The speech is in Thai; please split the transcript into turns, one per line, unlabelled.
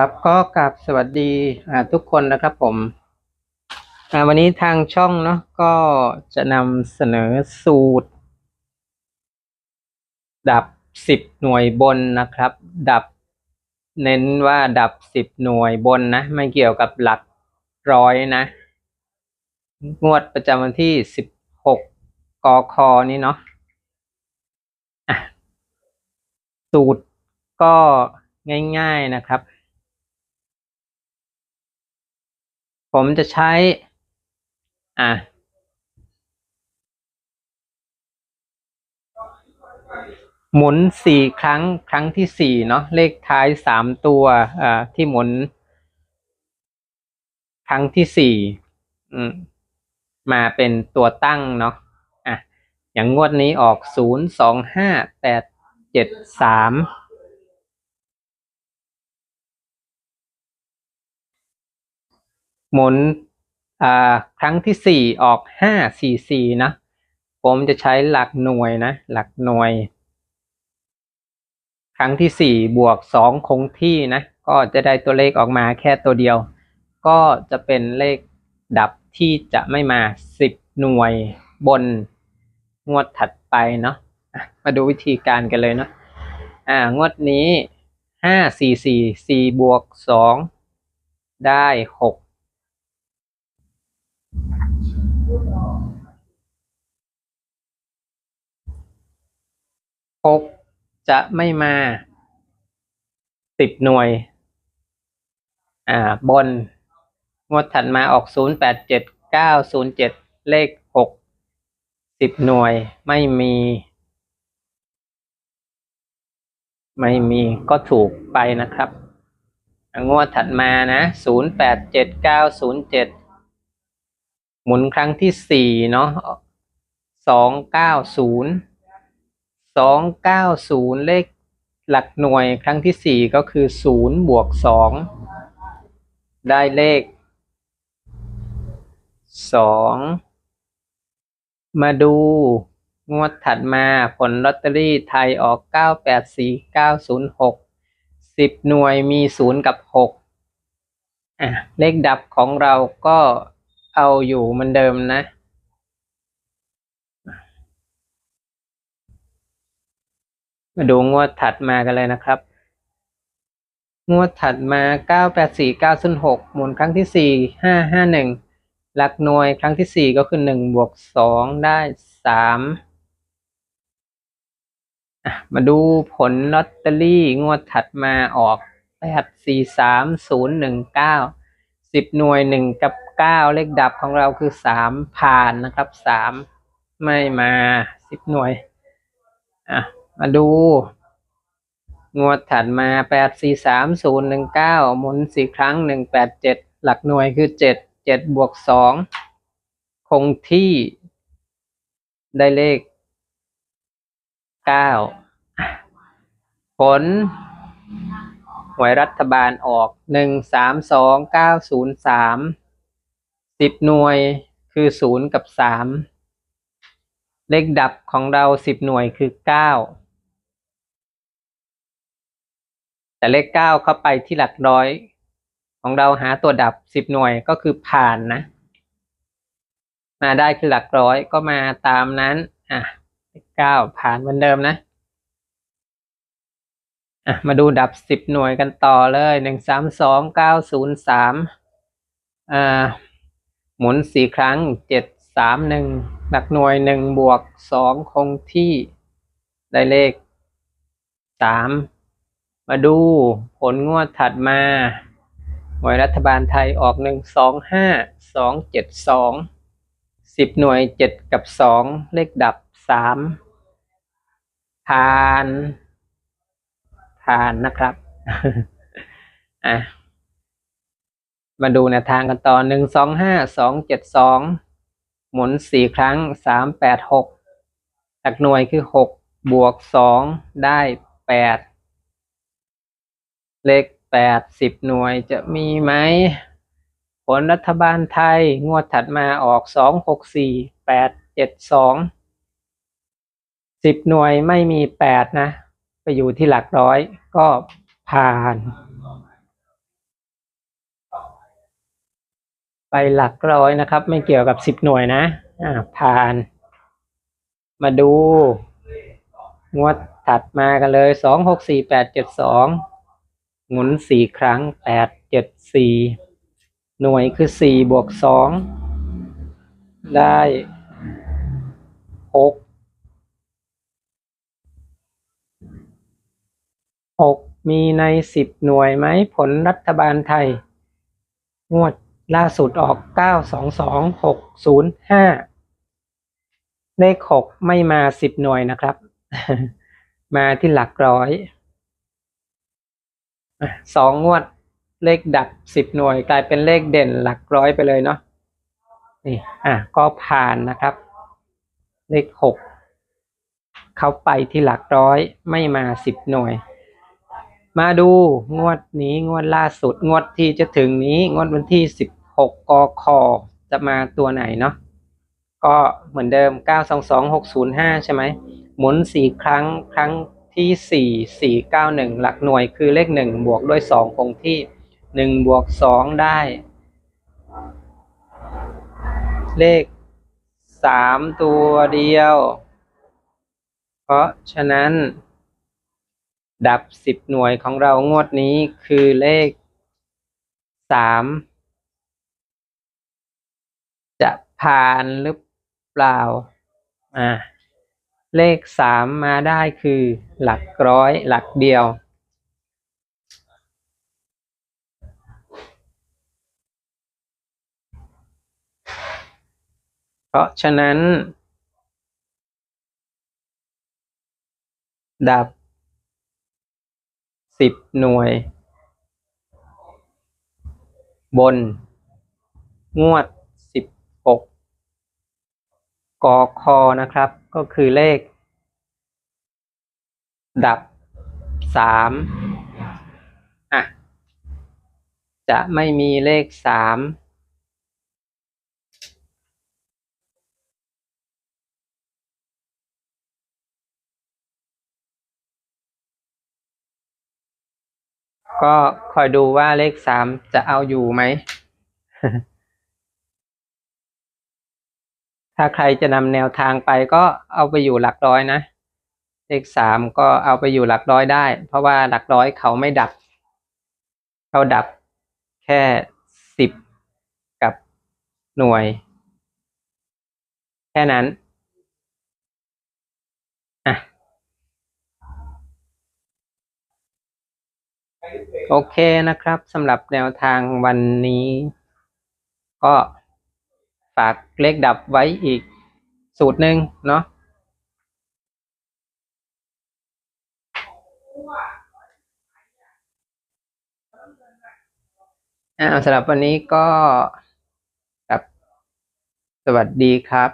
ครับก็กราบสวัสดีทุกคนนะครับผมวันนี้ทางช่องเนาะก็จะนำเสนอสูตร ดับสิบหน่วยบนนะครับ ดับเน้นว่าดับสิบหน่วยบนนะไม่เกี่ยวกับหลักร้อยนะ งวดประจำวันที่สิบหกกคนี้เนาะะสูตรก็ง่ายๆนะครับ ผมจะใช้ อะหมุนสี่ครั้งครั้งที่สี่เนาะเลขท้ายสามตัวอ่าที่หมุน ครั้งที่สี่มมาเป็นตัวตั้งเนาะอะอย่างงวดนี้ออกศูนย์สองห้าแปดเจ็ดสาม หมุนครั้งที่สี่ออกห้าสี่สี่นะ ผมจะใช้หลักหน่วยนะ หลักหน่วย ครั้งที่สี่บวกสองคงที่นะ ก็จะได้ตัวเลขออกมาแค่ตัวเดียว ก็จะเป็นเลขดับที่จะไม่มาสิบหน่วยบนงวดถัดไปเนาะมาดูวิธีการกันเลยเนาะอ่างวดนี้ห้าสี่สี่สี่บวกสองได้ห กจะไม่มาสิบหน่วย อ่า บน งวดถัดมาออกศูนย์แปดเจ็ดเก้าศูนย์เจ็ดเลขหกสิบหน่วยไม่มี ไม่มีก็ถูกไปนะครับ งวดถัดมานะศูนย์แปดเจ็ดเก้าศูนย์เจ็ดหมุนครั้งที่สี่เนาะสองเก้าศูนย์ สองเก้าศูนย์เลขหลักหน่วยครั้งที่สี่ก็คือศูนย์บวกสองได้เลขสองมาดูงวดถัดมาผลลอตเตอรี่ไทยออกเก้าแปดสี่เก้าศูนย์หกสิบหน่วยมีศูนย์กับหกอะ เลขดับของเราก็เอาอยู่เหมือนเดิมนะ มาดูงวดถัดมากันเลยนะครับ งวดถัดมาเก้าแปดสี่เก้าศูนย์หกหมุนครั้งที่สี่ห้าห้าหนึ่งลักหน่วยครั้งที่สี่ก็คือหนึ่งบวกสองได้สามมาดูผลลอตเตอรี่งวดถัดมาออกแปดสี่สามศูนย์หนึ่งเก้าสิบหน่วยหนึ่งกับเก้าเลขดับของเราคือสามผ่านนะครับสามไม่มาสิบหน่วย อะ มาดู งวดถัดมาแปดสี่สามศูนย์หนึ่งเก้าหมุนสี่ครั้งหนึ่งแปดเจ็ดหลักหน่วยคือเจ็ดเจ็ดบวกสองคงที่ได้เลขเก้าผลหวยรัฐบาลออกหนึ่งสามสองเก้าศูนย์สามสิบหน่วยคือศูนย์กับสามเลขดับของเราสิบหน่วยคือเก้า แต่เลขเก้าเข้าไปที่หลักร้อย ของเราหาตัวดับสิบหน่วยก็คือผ่านนะ มาได้คือหลักร้อยก็มาตามนั้นอะเลขเก้าผ่านเหมือนเดิมนะอะมาดูดับสิบหน่วยกันต่อเลยหนึ่งสามสองเก้าศูนย์สามอ่าหมุนสี่ครั้งเจ็ดสามหนึ่งหลักหน่วยหนึ่งบวกสองคงที่ได้เลขสาม มาดูผลงวดถัดมาหน่วยรัฐบาลไทยออกหนึ่งสองห้าสองเจ็ดสองสิบหน่วยเจ็ดกับสองเลขดับสามผ่านผ่านนะครับอะมาดูแนวทางกันต่อหนึ่งสองห้าสองเจ็ดสองหมุนสี่ครั้งสามแปดหกหลักหน่วยคือหกบวกสองได้แปด เลขแปดสิบหน่วยจะมีไหม ผลรัฐบาลไทยงวดถัดมาออกสองหกสี่แปดเจ็ดสองสิบหน่วยไม่มีแปดนะ ไปอยู่ที่หลักร้อยก็ผ่าน ไปหลักร้อยนะครับ ไม่เกี่ยวกับสิบหน่วยนะอ่าผ่าน มาดู งวดถัดมากันเลยสองหกสี่แปดเจ็ดสอง หมุนสี่ครั้งแปดเจ็ดสี่หน่วยคือสี่บวกสองได้หกหกมีในสิบหน่วยไหมผลรัฐบาลไทย งวดล่าสุดออกเก้าสองสองหกศูนย์ห้าเลขหกไม่มาสิบหน่วยนะครับ มาที่หลักร้อย สองงวดเลขดับสิบหน่วย กลายเป็นเลขเด่นหลักร้อยไปเลยเนาะนี่อะก็ผ่านนะครับ เลขหกเขาไปที่หลักร้อยไม่มาสิบหน่วย มาดูงวดนี้งวดล่าสุด งวดที่จะถึงนี้งวดวันที่สิบหกกคจะมาตัวไหนเนาะก็เหมือนเดิมเก้าสองสองหกศูนย์ห้าใช่ไหมหมุนสี่ครั้ง ครั้ง ที่สี่สี่เก้าหนึ่งหลักหน่วยคือเลขหนึ่งบวกด้วยสองคงที่หนึ่งบวกสองได้ เลขสามตัวเดียว เพราะฉะนั้น ดับสิบหน่วยของเรางวดนี้คือเลขสามจะผ่านหรือเปล่า อ่า เลขสามมาได้คือหลักร้อยหลักเดียว เพราะฉะนั้น ดับสิบหน่วย บน งวดสิบหก กอคอนะครับ ก็คือเลข ดับสามอะ จะไม่มีเลขสามก็คอยดูว่าเลขสามจะเอาอยู่ไหม ถ้าใครจะนำแนวทางไปก็เอาไปอยู่หลักร้อยนะ เลขสามก็เอาไปอยู่หลักร้อยได้ เพราะว่าหลักร้อยเขาไม่ดับ เขาดับแค่สิบกับหน่วย แค่นั้นอะโอเคนะครับสำหรับแนวทางวันนี้ ก็ ฝากเลขดับไว้อีกสูตรหนึ่งเนาะอ่าสำหรับวันนี้ก็ครับสวัสดีครับ